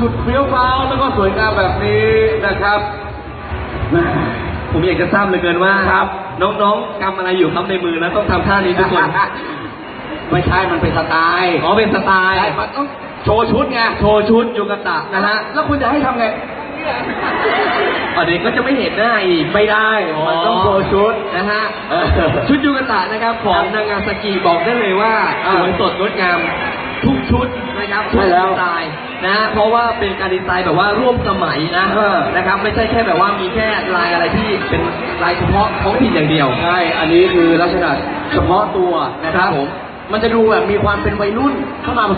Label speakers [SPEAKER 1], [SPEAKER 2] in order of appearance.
[SPEAKER 1] สุดเฟี้ยวฟ้าวแล้วก็สวยงามแบบนี้นะครับแหม่
[SPEAKER 2] ผมอยากจะทราบเหลือเกินว่า
[SPEAKER 1] ครับ
[SPEAKER 2] น้องๆกำอะไรอยู่ครับในมือแล้วต้องทำท่านี้ทุกคน
[SPEAKER 1] ไม่ใช่ มันเป็นสไตล์
[SPEAKER 2] อ๋อเป็นสไตล์
[SPEAKER 1] ใช่มันต้องโชว์ชุดไง
[SPEAKER 2] โชว์ชุดยูกะตะนะฮะ
[SPEAKER 1] แล้วคุณจะให้ทำไง
[SPEAKER 2] อันนี้ก็จะไม่เห็นหน้าอีก ไม่ได้
[SPEAKER 1] มันต้องโชว์ชุด
[SPEAKER 2] นะฮะ
[SPEAKER 1] เออ
[SPEAKER 2] ชุดยูกะตะนะครับ ของนางาซากิบอกได้เลยว่า
[SPEAKER 1] อ่า
[SPEAKER 2] สวยสดงดงาม ทุกชุดนะครับทุก
[SPEAKER 1] ใช่แล้ว
[SPEAKER 2] ดีไซน์นะฮะเพราะว่าเป็นการดีไซน์แบบว่าร่วมสมัยนะ
[SPEAKER 1] เออ
[SPEAKER 2] นะครับไม่ใช่แค่แบบว่ามีแค่ลายอะไรที่เป็นลายเฉพาะท้องถิ่นอย่างเดียว
[SPEAKER 1] ใช่อันนี้คือลักษณะเฉพาะตัวนะครับ
[SPEAKER 2] ผม
[SPEAKER 1] มันจะดูแบบมีความเป็นวัยรุ่นเข้ามาผสม